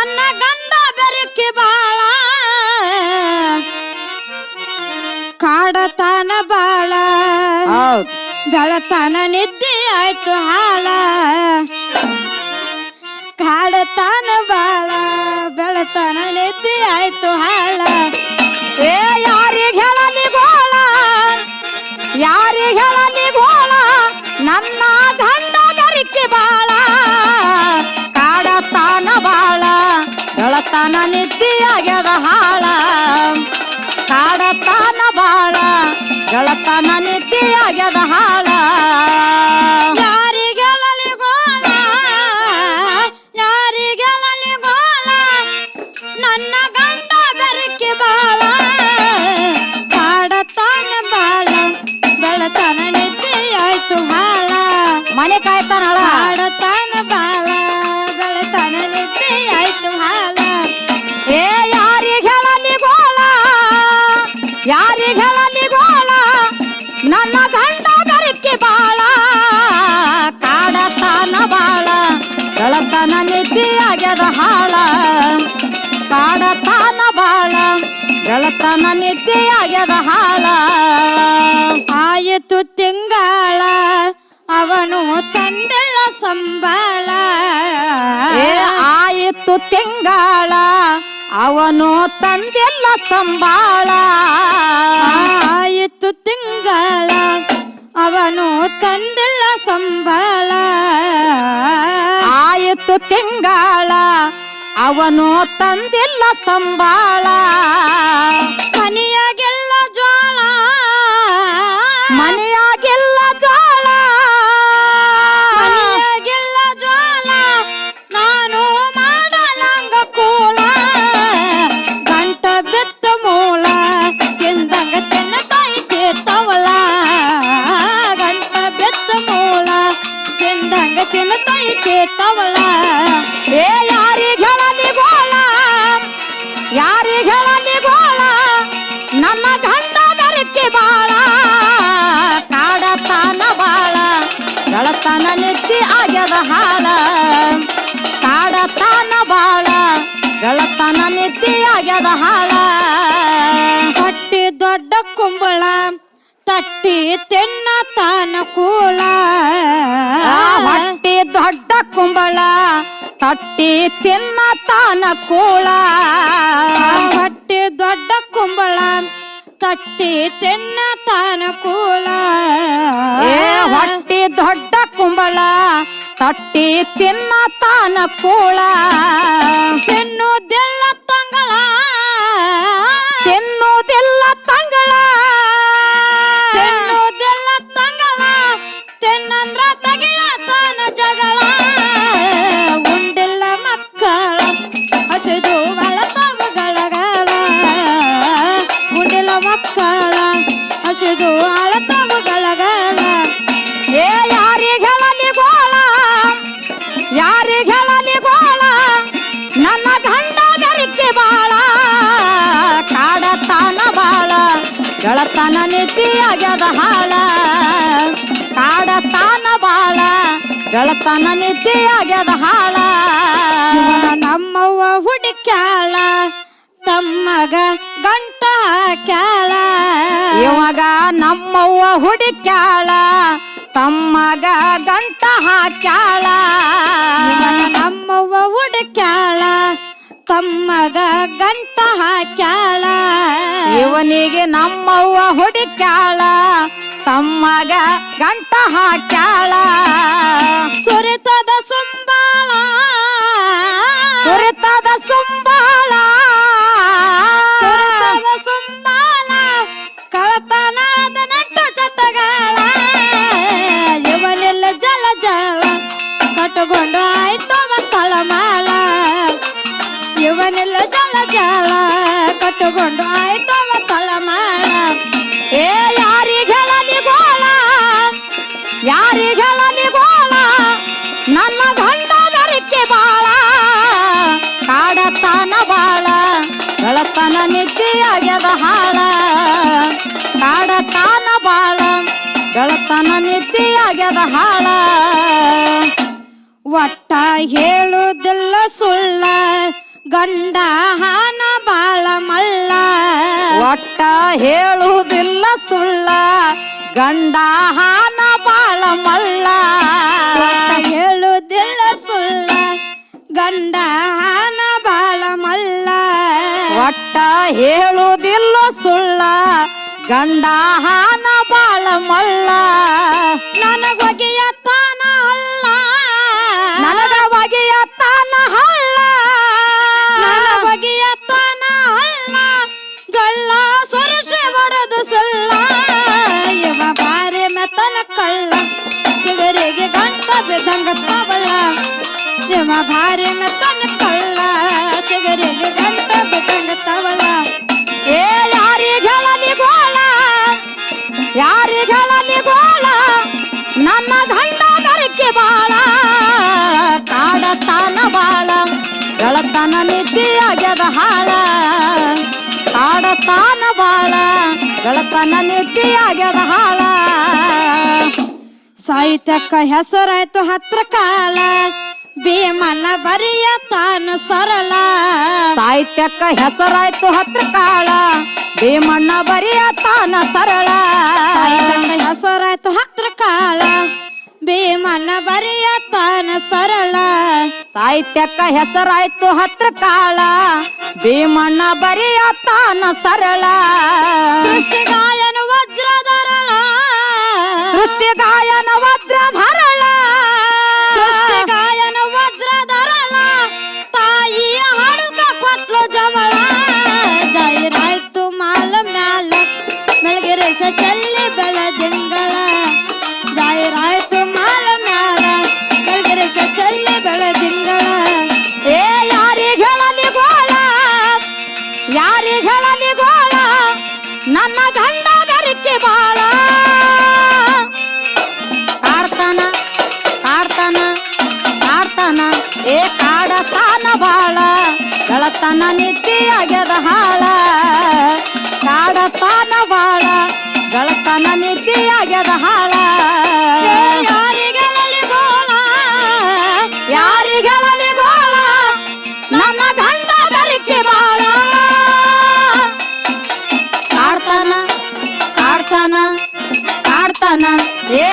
ನನ್ನ ಗಂಡ ಬೆರಕಿ ಬಾಳ. ಕಾಡತಾನ ಬಾಳ. ಬೆಳತಾನ ನಿದ್ದೆ ಆಯ್ತು ಹಾಳ. ಕಾಡತಾನ ಬಾಳ ಬೆಳತಾನ ನಿದ್ದೆ ಆಯ್ತು ಹಾಳ. ಬೆಳತಾನ ಆಗ್ಯದ ಹಾಳ. ಬೆಳತನ ನಿದ್ದಿಯಾಗ್ಯದ ಹಾಳ ಆಯಿತು ತಿಂಗಳ ಅವನು ತಂದೆಲ್ಲ ಸಂಬಳ ಏ ಆಯಿತು ತಿಂಗಳ ಅವನು ತಂದೆಲ್ಲ ಸಂಬಾಳ ಆಯಿತು ತಿಂಗಳ ಅವನು ತಂದಿಲ್ಲ ಸಂಬಳ ಆಯಿತು ತಿಂಗಳ ಅವನು ತಂದಿಲ್ಲ ಸಂಬಾಳ ತವಳ. ಏ, ಯಾರಿಗೆ ಹೇಳಲಿ ಗೋಳ? ಯಾರಿಗೆ ಹೇಳಲಿ ಗೋಳ? ನನ್ನ ಗಂಡ ಗರಿಕೆ ಬಾಳ. ಕಾಡತಾನ ಬಾಳ. ಗಳತನ ನಿದ್ದಿ ಆಗ್ಯದ ಹಾಳ. ಕಾಡತಾನ ಬಾಳ. ಗಳತನ ನಿದ್ದಿ ಆಗ್ಯದ ಹಾಳ. ಹೊಟ್ಟಿ ದೊಡ್ಡ ಕುಂಬಳ. ತಟ್ಟಿ ತಿನ್ನ ತಾನ ಕೂಳ. ಹೊಟ್ಟಿ ದೊಡ್ಡ ಕುಂಬಳ ತಟ್ಟಿ ತಿನ್ನ ತಾನ ಕೂಳ. ಹೊಟ್ಟಿ ದೊಡ್ಡ ಕುಂಬಳ ತಟ್ಟಿ ತಿನ್ನ ತಾನ ಕೂಳ. ಹೊಟ್ಟಿ ದೊಡ್ಡ ಕುಂಬಳ ತಟ್ಟಿ ತಿನ್ನ ತಾನ ಕೂಳ. ತಿನ್ನುವುದಿಲ್ಲ ಮಕ್ಕಳ ಹಸಿದು ಅಳತವುಗಳಗಳ ಏ, ಯಾರಿಗ್ ಹೇಳಲಿ ಗೋಳ? ಯಾರಿಗ್ ಹೇಳಲಿ ಗೋಳ? ನನ್ನ ಗಂಡ ಬೆರಿಕೆ ಬಾಳ, ಕಾಡತನ ಬಾಳ, ಗೆಳತನ ನಿದ್ದಿಯಾಗ್ಯದ ಹಾಳ. ಕಾಡತಾನ ಬಾಳ, ಗೆಳತನ ನಿದ್ದಿಯಾಗ್ಯದ ಹಾಳ. ನಮ್ಮವ್ವ ಹುಡುಕ್ಯಾಳ ತಮ್ಮಗ ಗಂಟ ಹಾಕ್ಯಾಳ. ಇವಾಗ ನಮ್ಮವ್ವ ಹುಡುಕ್ಯಾಳ. ತಮ್ಮಗ ಗಂಟ ಹಾಕ್ಯಾಳ. ನಮ್ಮವ್ವ ನಮ್ಮವ್ವ ಹುಡುಕ್ಯಾಳ. ತಮ್ಮಗ ಗಂಟ ಹಾಕ್ಯಾಳ. ಇವನಿಗೆ ನಮ್ಮವ್ವ ಹುಡುಕ್ಯಾಳ. ತಮ್ಮಗ ಗಂಟ ಹಾಕ್ಯಾಳ. ಸುರಿತದ ಸುಂಬಾಳ ಜಲ ಕಟ್ಟುಕೊಂಡು ಆಯ್ತು ಏ, ಯಾರಿಗೆ ಹೇಳಲಿ ಗೋಳ? ಯಾರಿಗೆ ಹೇಳಲಿ ಗೋಳ? ನನ್ನ ಗಂಡ ಬಾಳ. ಕಾಡತನ ಬಾಳ. ಬೆಳತನ ನಿತ್ಯಾಗ್ಯದ ಹಾಳ. ಕಾಡತನ ಬಾಳ. ಬೆಳತನ ನಿತ್ಯಾಗ್ಯದ ಹಾಳ. ಒಟ್ಟ ಹೇಳುದಿಲ್ಲ ಸುಳ್ಳ ಗಂಡ ಹಾನ ಹೇಳುವುದಿಲ್ಲ ಸುಳ್ಳ ಗಂಡ ಹಾನ ಬಾಳ ಮಲ್ಲ ಒಟ್ಟ ಹೇಳುದಿಲ್ಲ ಸುಳ್ಳ ಗಂಡ ಹಾನ ಬಾಳ ಮಲ್ಲ ಒಟ್ಟ ಹೇಳುವುದಿಲ್ಲ ಸುಳ್ಳ ಗಂಡ ಹಾನ ಬಾಳ ಮಲ್ಲ ಗಂಟ ಬಿದ್ದಂಗ ತವಳ ಇವ ಭಾರಿ ಮೆತ್ತನ ಕಳ್ಳ ಚಿಗರಿಗೆ ಗಂಟ ಬಿದ್ದಂಗ ತವಳ ಏ ಯಾರಿಗಳಲಿ ಗೋಳ ಯಾರಿಗಳಲಿ ಗೋಳ ನನ್ನ ಗಂಡ ಗರಿಕೆ ಬಾಳ ಕಾಡತಾನ ಬಾಳ ಗಳತನ ನಿದ್ದಿಯಾಗ್ಯದ ಹಾಳ ಕಾಡತಾನ ಬಾಳ ಗಳತನ ನಿದ್ದಿಯಾಗ್ಯದ ಹಾಳ ಸಾಹಿತ್ಯಕ್ಕ ಹೆಸರಾಯ್ತು ಹತ್ರ ಕಾಲ ಭೀಮನ ಬರಿಯ ತಾನು ಸರಳ. ಸಾಹಿತ್ಯಕ್ಕ ಹೆಸರಾಯ್ತು ಹತ್ರ ಕಾಳ ಭೀಮಣ್ಣ ಬರಿಯ ತಾನ ಸರಳ. ಸಾಹಿತ್ಯಕ್ಕ ಹೆಸರಾಯ್ತು ಹತ್ರ ಕಾಲ ಭೀಮನ ಬರಿಯ ತಾನ ಸರಳ. ಸಾಹಿತ್ಯಕ್ಕ ಹೆಸರಾಯ್ತು ಹತ್ರ ಕಾಳ ಭೀಮಣ್ಣ ಬರಿಯ ತಾನ ಸರಳ. ಸೃಷ್ಟಿ ಗಳತನ ಆಗ್ಯದ ಹಾಳ. ಕಾಡತಾನ ಬಾಳ ಗಳತನ ನಿದ್ದಿಯಾಗ್ಯದ ಹಾಳ. ಏ ಯಾರಿಗೆಲಲಿ ಗೋಳ ಯಾರಿಗಲಲಿ ಗೋಳ ನನ್ನ ಗಂಡ ಬರಿಕೆ ಬಾಳ. ಕಾಡ್ತಾನ ಕಾಡ್ತಾನ ಕಾಡ್ತಾನ ಏ